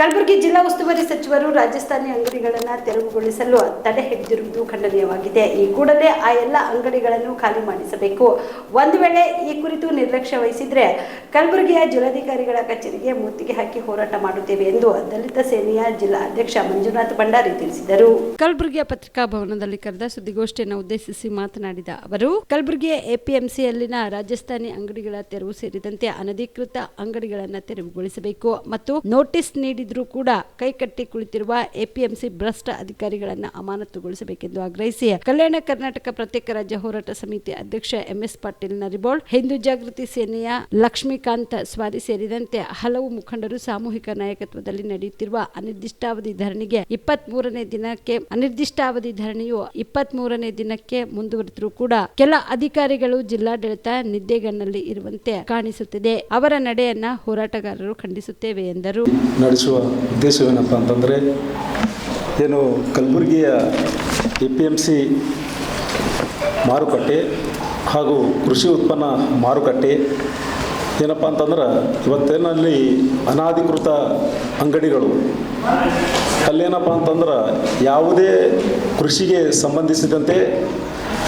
ಕಲಬುರಗಿ ಜಿಲ್ಲಾ ಉಸ್ತುವಾರಿ ಸಚಿವರು ರಾಜಸ್ಥಾನಿ ಅಂಗಡಿಗಳನ್ನು ತೆರವುಗೊಳಿಸಲು ತಡೆ ಹಿಡಿದಿರುವುದು ಖಂಡನೀಯವಾಗಿದೆ. ಈ ಕೂಡಲೇ ಆ ಎಲ್ಲ ಅಂಗಡಿಗಳನ್ನು ಖಾಲಿ ಮಾಡಿಸಬೇಕು. ಒಂದು ವೇಳೆ ಈ ಕುರಿತು ನಿರ್ಲಕ್ಷ್ಯ ವಹಿಸಿದ್ರೆ ಕಲಬುರಗಿಯ ಜಿಲ್ಲಾಧಿಕಾರಿಗಳ ಕಚೇರಿಗೆ ಮುತ್ತಿಗೆ ಹಾಕಿ ಹೋರಾಟ ಮಾಡುತ್ತೇವೆ ಎಂದು ದಲಿತ ಸೇನೆಯ ಜಿಲ್ಲಾ ಅಧ್ಯಕ್ಷ ಮಂಜುನಾಥ್ ಭಂಡಾರಿ ತಿಳಿಸಿದರು. ಕಲಬುರಗಿಯ ಪತ್ರಿಕಾ ಭವನದಲ್ಲಿ ಕರೆದ ಸುದ್ದಿಗೋಷ್ಠಿಯನ್ನು ಉದ್ದೇಶಿಸಿ ಮಾತನಾಡಿದ ಅವರು, ಕಲಬುರಗಿಯ ಎಪಿಎಂಸಿಯಲ್ಲಿನ ರಾಜಸ್ಥಾನಿ ಅಂಗಡಿಗಳ ತೆರವು ಸೇರಿದಂತೆ ಅನಧಿಕೃತ ಅಂಗಡಿಗಳನ್ನು ತೆರವುಗೊಳಿಸಬೇಕು ಮತ್ತು ನೋಟಿಸ್ ನೀಡಿದ್ರೂ ಕೂಡ ಕೈಕಟ್ಟಿ ಕುಳಿತಿರುವ ಎಪಿಎಂಸಿ ಭ್ರಷ್ಟ ಅಧಿಕಾರಿಗಳನ್ನು ಅಮಾನತುಗೊಳಿಸಬೇಕೆಂದು ಆಗ್ರಹಿಸಿ, ಕಲ್ಯಾಣ ಕರ್ನಾಟಕ ಪ್ರತ್ಯೇಕ ರಾಜ್ಯ ಹೋರಾಟ ಸಮಿತಿ ಅಧ್ಯಕ್ಷ ಎಂಎಸ್ ಪಾಟೀಲ್ ನರಿಬೋಳ್ ಹಿಂದೂ ಜಾಗೃತಿ ಸೇನೆಯ ಲಕ್ಷ್ಮೀಕಾಂತ್ ಸ್ವಾರಿ ಸೇರಿದಂತೆ ಹಲವು ಮುಖಂಡರು ಸಾಮೂಹಿಕ ನಾಯಕತ್ವದಲ್ಲಿ ನಡೆಯುತ್ತಿರುವ ಅನಿರ್ದಿಷ್ಟಾವಧಿ ಧರಣಿಗೆ ಇಪ್ಪತ್ತ್ ಮೂರನೇ ದಿನಕ್ಕೆ, ಅನಿರ್ದಿಷ್ಟಾವಧಿ ಧರಣಿಯು ಇಪ್ಪತ್ತ್ ಮೂರನೇ ದಿನಕ್ಕೆ ಮುಂದುವರೆದರೂ ಕೂಡ ಕೆಲ ಅಧಿಕಾರಿಗಳು ಜಿಲ್ಲಾಡಳಿತ ನಿದ್ದೆಗಣ್ಣಲ್ಲಿ ಇರುವಂತೆ ಕಾಣಿಸುತ್ತಿದೆ. ಅವರ ನಡೆಯನ್ನ ಹೋರಾಟಗಾರರು ಖಂಡಿಸುತ್ತೇವೆ ಎಂದರು. ನಡೆಸುವ ಉದ್ದೇಶವೇನಪ್ಪ ಅಂತಂದ್ರೆ, ಏನು ಕಲಬುರಗಿಯ ಎ ಮಾರುಕಟ್ಟೆ ಹಾಗೂ ಕೃಷಿ ಉತ್ಪನ್ನ ಮಾರುಕಟ್ಟೆ ಏನಪ್ಪ ಅಂತಂದ್ರೆ ಇವತ್ತೇನಲ್ಲಿ ಅನಾಧಿಕೃತ ಅಂಗಡಿಗಳು. ಅಲ್ಲೇನಪ್ಪ ಅಂತಂದ್ರೆ ಯಾವುದೇ ಕೃಷಿಗೆ ಸಂಬಂಧಿಸಿದಂತೆ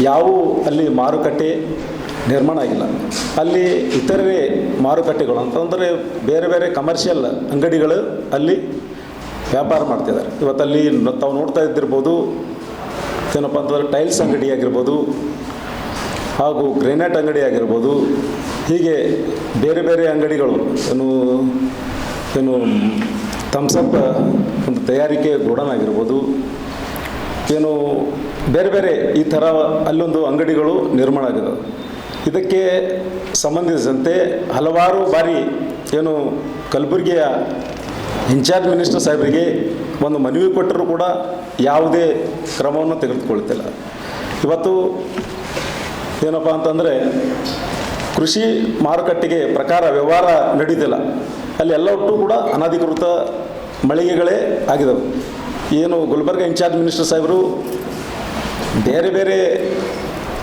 ಯಾವ ಅಲ್ಲಿ ಮಾರುಕಟ್ಟೆ ನಿರ್ಮಾಣ ಆಗಿಲ್ಲ. ಅಲ್ಲಿ ಇತರೆ ಮಾರುಕಟ್ಟೆಗಳು ಅಂತಂದರೆ ಬೇರೆ ಬೇರೆ ಕಮರ್ಷಿಯಲ್ ಅಂಗಡಿಗಳು ಅಲ್ಲಿ ವ್ಯಾಪಾರ ಮಾಡ್ತಿದ್ದಾರೆ. ಇವತ್ತಲ್ಲಿ ತಾವು ನೋಡ್ತಾ ಇದ್ದಿರ್ಬೋದು, ಏನಪ್ಪ ಅಂತಂದರೆ ಟೈಲ್ಸ್ ಅಂಗಡಿ ಆಗಿರ್ಬೋದು, ಹಾಗೂ ಗ್ರೆನೇಟ್ ಅಂಗಡಿ ಆಗಿರ್ಬೋದು ಹೀಗೆ ಬೇರೆ ಬೇರೆ ಅಂಗಡಿಗಳು ಏನು ಏನು ಥಮ್ಸಪ್ ಒಂದು ತಯಾರಿಕೆ ಗೋಡನ್ ಆಗಿರ್ಬೋದು, ಏನು ಬೇರೆ ಬೇರೆ ಈ ಥರ ಅಲ್ಲೊಂದು ಅಂಗಡಿಗಳು ನಿರ್ಮಾಣ ಆಗಿದೆ ಇದಕ್ಕೆ ಸಂಬಂಧಿಸಿದಂತೆ ಹಲವಾರು ಬಾರಿ ಏನು ಕಲಬುರಗಿಯ ಇನ್ಚಾರ್ಜ್ ಮಿನಿಸ್ಟರ್ ಸಾಹೇಬರಿಗೆ ಒಂದು ಮನವಿ ಕೊಟ್ಟರೂ ಕೂಡ ಯಾವುದೇ ಕ್ರಮವನ್ನು ತೆಗೆದುಕೊಳ್ತಿಲ್ಲ ಇವತ್ತು ಏನಪ್ಪ ಅಂತಂದರೆ ಕೃಷಿ ಮಾರುಕಟ್ಟೆಗೆ ಪ್ರಕಾರ ವ್ಯವಹಾರ ನಡೀತಿಲ್ಲ. ಅಲ್ಲಿ ಒಟ್ಟು ಕೂಡ ಅನಧಿಕೃತ ಮಳಿಗೆಗಳೇ ಆಗಿದವು. ಏನು ಗುಲ್ಬರ್ಗ ಇನ್ಚಾರ್ಜ್ ಮಿನಿಸ್ಟರ್ ಸಾಹೇಬರು ಬೇರೆ ಬೇರೆ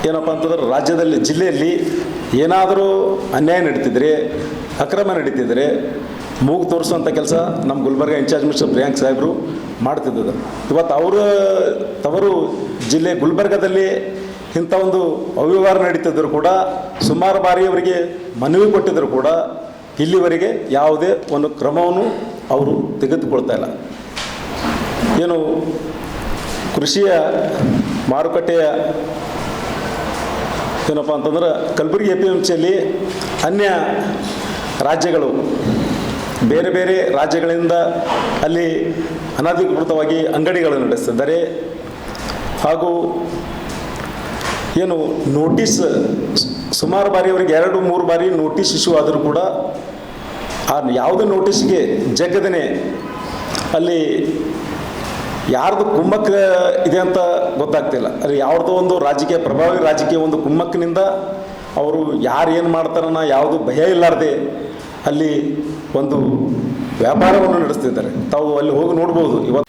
ಏನಪ್ಪ ಅಂತಂದ್ರೆ ರಾಜ್ಯದಲ್ಲಿ, ಜಿಲ್ಲೆಯಲ್ಲಿ ಏನಾದರೂ ಅನ್ಯಾಯ ನಡೀತಿದ್ರೆ, ಅಕ್ರಮ ನಡೀತಿದ್ರೆ ಮೂಗು ತೋರಿಸುವಂಥ ಕೆಲಸ ನಮ್ಮ ಗುಲ್ಬರ್ಗ ಇನ್ಚಾರ್ಜ್ ಮಿನಿಸ್ಟರ್ ಪ್ರಿಯಾಂಕ್ ಸಾಹೇಬರು ಮಾಡ್ತಿದ್ದರು ಇವತ್ತು ಅವರು ತವರು ಜಿಲ್ಲೆ ಗುಲ್ಬರ್ಗದಲ್ಲಿ ಇಂಥ ಒಂದು ಅವ್ಯವಹಾರ ನಡೀತಿದ್ರು ಕೂಡ ಸುಮಾರು ಬಾರಿ ಅವರಿಗೆ ಮನವಿ ಕೊಟ್ಟಿದ್ದರೂ ಕೂಡ ಇಲ್ಲಿವರೆಗೆ ಯಾವುದೇ ಒಂದು ಕ್ರಮವನ್ನು ಅವರು ತೆಗೆದುಕೊಳ್ತಾ ಇಲ್ಲ. ಏನು ಕೃಷಿಯ ಮಾರುಕಟ್ಟೆಯ ಏನಪ್ಪ ಅಂತಂದ್ರೆ ಕಲಬುರಗಿ ಎ ಪಿ ಅನ್ಯ ರಾಜ್ಯಗಳು, ಬೇರೆ ಬೇರೆ ರಾಜ್ಯಗಳಿಂದ ಅಲ್ಲಿ ಅನಧಿಕೃತವಾಗಿ ಅಂಗಡಿಗಳನ್ನು ನಡೆಸ್ತಿದ್ದಾರೆ ಹಾಗೂ ಏನು ನೋಟಿಸ್ ಸುಮಾರು ಬಾರಿ ಅವರಿಗೆ ಎರಡು, ಮೂರು ಬಾರಿ ನೋಟಿಸ್ ಇಶ್ಯೂ ಆದರೂ ಕೂಡ ಆ ಯಾವುದೇ ನೋಟಿಸ್ಗೆ ಜಗ್ಗದನೆ ಅಲ್ಲಿ ಯಾರ್ದು ಕುಮ್ಮಕ್ಕ ಇದೆ ಅಂತ ಗೊತ್ತಾಗ್ತಿಲ್ಲ ಅಲ್ಲಿ ಯಾವ್ದೋ ಒಂದು ರಾಜಕೀಯ, ಪ್ರಭಾವಿ ರಾಜಕೀಯ ಒಂದು ಕುಮ್ಮಕ್ಕಿನಿಂದ ಅವರು ಯಾರು ಏನು ಮಾಡ್ತಾರನ್ನ ಯಾವುದು ಭಯ ಇಲ್ಲಾರ್ದೆ ಅಲ್ಲಿ ಒಂದು ವ್ಯಾಪಾರವನ್ನು ನಡೆಸ್ತಿದ್ದಾರೆ. ತಾವು ಅಲ್ಲಿ ಹೋಗಿ ನೋಡ್ಬೋದು. ಇವತ್ತು